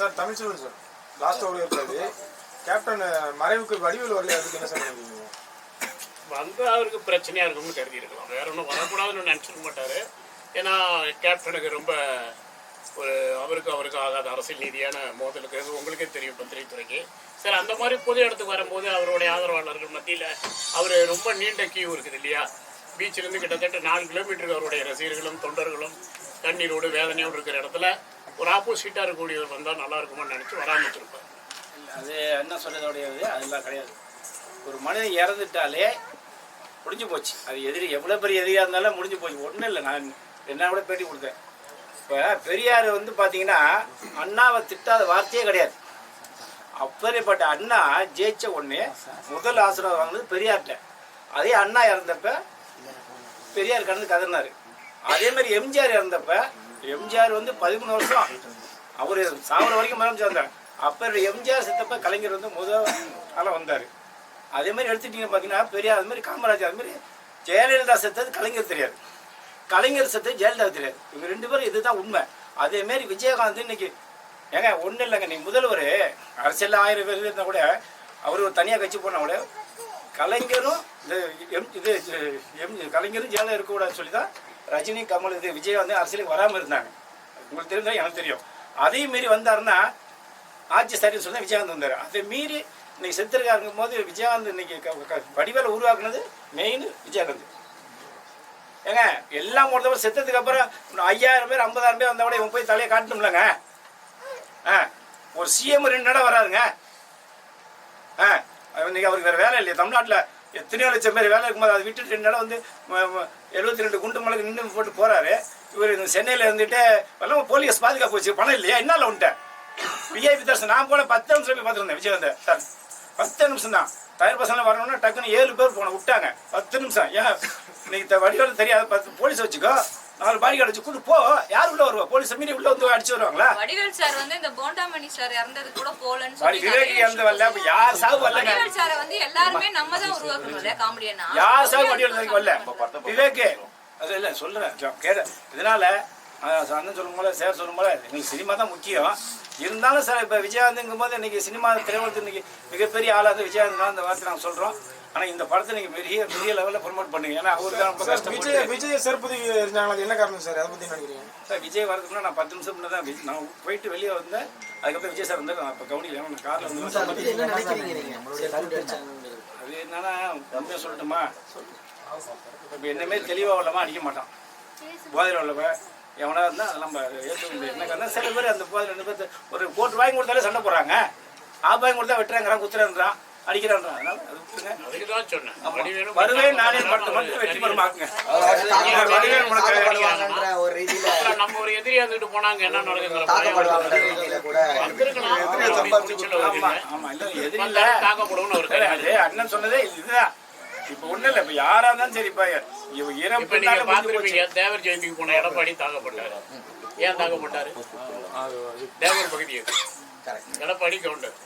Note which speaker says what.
Speaker 1: Sir Tamilselvan sir. Last over இருக்காது. Captain மறைவுக்கு வடிவில் வரல அதுக்கு என்ன சார் நினைக்கிறீங்க
Speaker 2: வந்து அவருக்கு பிரச்சனையா இருக்கும்னு கருதி இருக்கலாம் வேற ஒன்றும் வரக்கூடாதுன்னு நினச்சிருக்க மாட்டாரு. ஏன்னா கேப்டனுக்கு ரொம்ப ஒரு அவருக்கு அவருக்கு ஆகாத அரசியல் நீதியான மோதலுக்கு இருக்கிறது உங்களுக்கே தெரியும் பத்திரிகைத்துறைக்கு. சரி அந்த மாதிரி பொது இடத்துக்கு வரும்போது அவருடைய ஆதரவாளர்கள் மத்தியில் அவர் ரொம்ப நீண்ட கியூ இருக்குது இல்லையா? பீச்சிலேருந்து கிட்டத்தட்ட நாலு கிலோமீட்டருக்கு அவருடைய ரசிகர்களும் தொண்டர்களும் கண்ணீரோடு வேதனையோடு இருக்கிற இடத்துல ஒரு ஆப்போசிட்டாக இருக்கக்கூடியவர் வந்தால் நல்லா இருக்குமான்னு நினச்சி வராமல் வச்சிருப்பார்.
Speaker 3: அது என்ன சொல்றதோடைய இது அதெல்லாம் கிடையாது. ஒரு மனிதன் இறந்துட்டாலே முடிஞ்சு போச்சு. அது எதிரி எவ்வளோ பெரிய எதிரியாக இருந்தாலும் முடிஞ்சு போச்சு. ஒன்றும் இல்லை நான் என்ன கூட பேட்டி கொடுத்தேன். இப்போ பெரியார் வந்து பார்த்தீங்கன்னா அண்ணாவை திட்டாத வார்த்தையே கிடையாது. அப்படிப்பட்ட அண்ணா ஜெயிச்ச உடனே முதல் ஆசீர்வாதம் வாங்கினது பெரியார்கிட்ட. அதே அண்ணா இறந்தப்ப பெரியார் கடந்து கதறினாரு. அதே மாதிரி எம்ஜிஆர் இறந்தப்ப எம்ஜிஆர் வந்து பதிமூணு வருஷம் அவர் சாவர வரைக்கும் மரம் சேர்ந்தார் அப்போ எம்ஜிஆர் செத்தப்ப கலைஞர் வந்து முதல் ஆளாக வந்தார். அதே மாதிரி எடுத்துட்டீங்க பார்த்தீங்கன்னா பெரியார் அது மாதிரி காமராஜர் அது மாதிரி ஜெயலலிதா செத்தது கலைஞர் தெரியாது. கலைஞர் செத்தது ஜெயலலிதா தெரியாது. இவங்க ரெண்டு பேரும் இதுதான் உண்மை. அதேமாரி விஜயகாந்த் இன்னைக்கு ஏங்க ஒன்றும் இல்லைங்க நீ முதல்வர். அரசியலில் ஆயிரம் பேர் இருந்தால் கூட அவர் ஒரு தனியாக கட்சி போனால் கூட கலைஞரும் இது எம் இது எம் கலைஞரும் ஜெயலலிதா இருக்கக்கூடாதுன்னு சொல்லி தான் ரஜினி கமல் இது விஜய் வந்து அரசியலுக்கு வராமல் இருந்தாங்க. உங்களுக்கு தெரிஞ்சா எனக்கு தெரியும். அதையும் மீறி வந்தாருன்னா ஆட்சி சரின்னு சொல்லி விஜயகாந்த் வந்தார். அதை மீறி இன்னைக்கு செத்துருக்காருங்கும் போது விஜயகாந்த் இன்னைக்கு வடிவேல உருவாக்குனது மெயின் விஜயகாந்த். ஏங்க எல்லாம் ஒருத்தவர் செத்ததுக்கு அப்புறம் ஐயாயிரம் பேர் ஐம்பதாயிரம் பேர் வந்தவட கூட இவன் போய் தலையை காட்டணும்லங்க. ஆ ஒரு சிஎம் ரெண்டு இடம் வராதுங்க ஆ இன்னைக்கு அவருக்கு வேற வேலை இல்லையா. தமிழ்நாட்டில் எத்தனையோ லட்சம் பேர் வேலை இருக்கும்போது அதை விட்டுட்டு ரெண்டு வந்து எழுபத்தி ரெண்டு குண்டு மலைக்கு நின்று போட்டு போகிறாரு இவர் இந்த சென்னையில் இருந்துட்டு எல்லாம் போலீஸ் பாதுகாப்பு வச்சு பணம் இல்லையா? என்னால உன்ட்ட விஐபி தர்ஷன் நான் போன பத்து நிமிஷம் போய் பார்த்துருந்தேன் விஜயகாந்த் சார். பத்து நிமிஷம் தான். தயார் பசங்க வரணும்னா டக்குன்னு ஏழு பேர் போன விட்டாங்க. பத்து நிமிஷம். ஏன்? இன்னைக்கு வடிவில் தெரியாது தெரியாத பத்து போலீஸ் வச்சுக்கோ. நாலு பாடி அடிச்சு கூட்டு போ. யார் உள்ள வருவா? போலீஸ் மீறி உள்ள வந்து அடிச்சு வருவாங்களா?
Speaker 4: வடிவேல் சார் வந்து இந்த போண்டாமணி சார் இறந்தது கூட போலன்னு சொல்லி
Speaker 3: விவேக் இறந்து வரல அப்ப யார் சாவு வரலங்க
Speaker 4: வடிவேல் சாரை வந்து எல்லாருமே நம்ம தான் உருவாக்கணும்ல காமெடியனா
Speaker 3: யார் சார் வடிவேல் வரைக்கும் வரல? விவேக் அது இல்லை சொல்றேன் கேளு. இதனால அண்ணன் சொல்லும் போல சேர் சொல்லும் போல எங்களுக்கு சினிமா தான் முக்கியம். இருந்தாலும் சார் இப்போ விஜயகாந்துங்கும் போது இன்னைக்கு சினிமா திரையுலகத்து இன்னைக்கு மிகப்பெரிய ஆளாக வந்து விஜயகாந்த் அந்த வார்த்தை நாங்கள் சொல்கிறோம் ஆனால் இந்த படத்தை நீங்கள் பெரிய பெரிய லெவலில் ப்ரொமோட் பண்ணுங்க. ஏன்னா அவருக்கு தான் ரொம்ப
Speaker 1: விஜய் விஜய் செருப்பதி இருந்தாங்களா? அது என்ன காரணம் சார்? அதை பற்றி நினைக்கிறீங்க?
Speaker 3: சார் விஜய் வரதுக்கு முன்னாடி நான் பத்து நிமிஷம் முன்னாடி தான் வி- நான் போயிட்டு வெளியே வந்தேன். அதுக்கப்புறம் விஜய் சார் வந்தார் நான் இப்போ கவனிக்கல நான் காரில் வந்து? அது என்னன்னா உண்மையாக சொல்லட்டுமா? இப்போ என்னமே தெளிவாக உள்ளவன் அடிக்க மாட்டான். போதையில் உள்ளவன். எவனா இருந்தால் அதெல்லாம் நம்ம ஏற்றுக்க முடியாது. சில பேர் அந்த போதையில் ரெண்டு பேர் ஒரு கோட்டு வாங்கி கொடுத்தாலே சண்டை போடுறாங்க. ஆப் வாங்கி கொடுத்தா வெட்டுறாங்கிறான் குத்துறான்றான் அடிக்கிறான்றான். அதனால அது விட்டுருங்க. வருவேன் நானே மட்டும் மட்டும் வெற்றி பெறுமாக்குங்க.
Speaker 5: ஒரு ரீதியில
Speaker 2: நம்ம ஒரு எதிரியா இருந்துட்டு போனாங்க என்ன துணிச்சல்
Speaker 3: ஆமா இல்லை எதிரி
Speaker 2: கருத்து.
Speaker 3: அது அண்ணன் சொன்னதே இதுதான். இப்போ ஒன்றும் இல்லை இப்போ யாராக இருந்தாலும் சரி இப்போ இவ
Speaker 2: இப்ப
Speaker 3: இறப்பு
Speaker 2: நீங்க பாத்துருப்பீங்க தேவர் ஜெயந்திக்கு போன எடப்பாடி தாக்கப்பட்டாரு. ஏன் தாக்கப்பட்டாரு? தேவர் பகுதி எடப்பாடி கவுண்டர்.